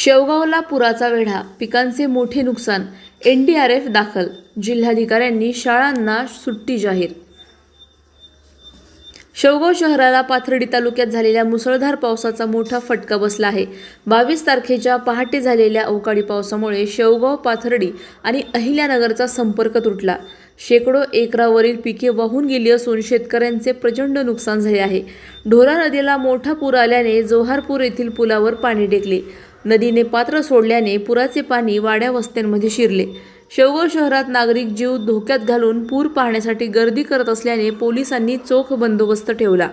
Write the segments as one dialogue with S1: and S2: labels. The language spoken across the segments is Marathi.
S1: शेवगावला पुराचा वेढा पिकांचे मोठे नुकसान एनडीआरएफ दाखल जिल्हाधिकाऱ्यांनी शाळांना सुट्टी जाहीर. शेवगाव शहराला पाथर्डी तालुक्यात झालेल्या मुसळधार पावसाचा मोठा फटका बसला आहे. बावीस तारखेच्या पहाटे झालेल्या अवकाळी पावसामुळे शेवगाव पाथर्डी आणि अहिल्यानगरचा संपर्क तुटला. शेकडो एकरावरील पिके वाहून गेली असून शेतकऱ्यांचे प्रचंड नुकसान झाले आहे. ढोरा नदीला मोठा पूर आल्याने जोहारपूर येथील पुलावर पाणी टेकले. नदीने पात्र सोडल्याने पुराचे पाणी वाड्या वस्त्यांमध्ये शिरले. शेवगाव शहरात नागरिक जीव धोक्यात घालून पूर पाहण्यासाठी गर्दी करत असल्याने पोलिसांनी चोख बंदोबस्त ठेवला.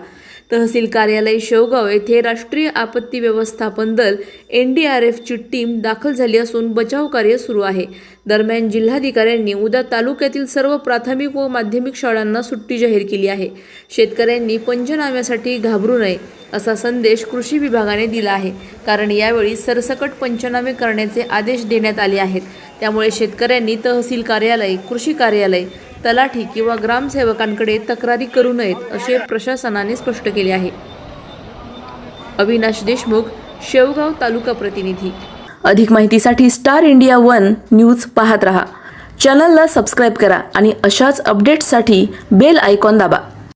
S1: तहसील कार्यालय शेवगाव येथे राष्ट्रीय आपत्ती व्यवस्थापन दल एफची टीम दाखल झाली असून बचाव कार्य सुरू आहे. दरम्यान जिल्हाधिकाऱ्यांनी उद्या तालुक्यातील सर्व प्राथमिक व माध्यमिक शाळांना सुट्टी जाहीर केली आहे. शेतकऱ्यांनी पंचनाम्यासाठी घाबरू नये असा संदेश कृषी विभागाने दिला आहे. कारण यावेळी सरसकट पंचनामे करण्याचे आदेश देण्यात आले आहेत. त्यामुळे शेतकऱ्यांनी तहसील कार्यालय कृषी कार्यालय तलाठी किंवा ग्रामसेवकांकडे तक्रारी करू नयेत असे प्रशासनाने स्पष्ट केले आहे. अविनाश देशमुख शेवगाव तालुका प्रतिनिधी. अधिक माहितीसाठी स्टार इंडिया वन न्यूज पाहत रहा. चॅनलला सबस्क्राईब करा आणि अशाच अपडेट्ससाठी बेल आयकॉन दाबा.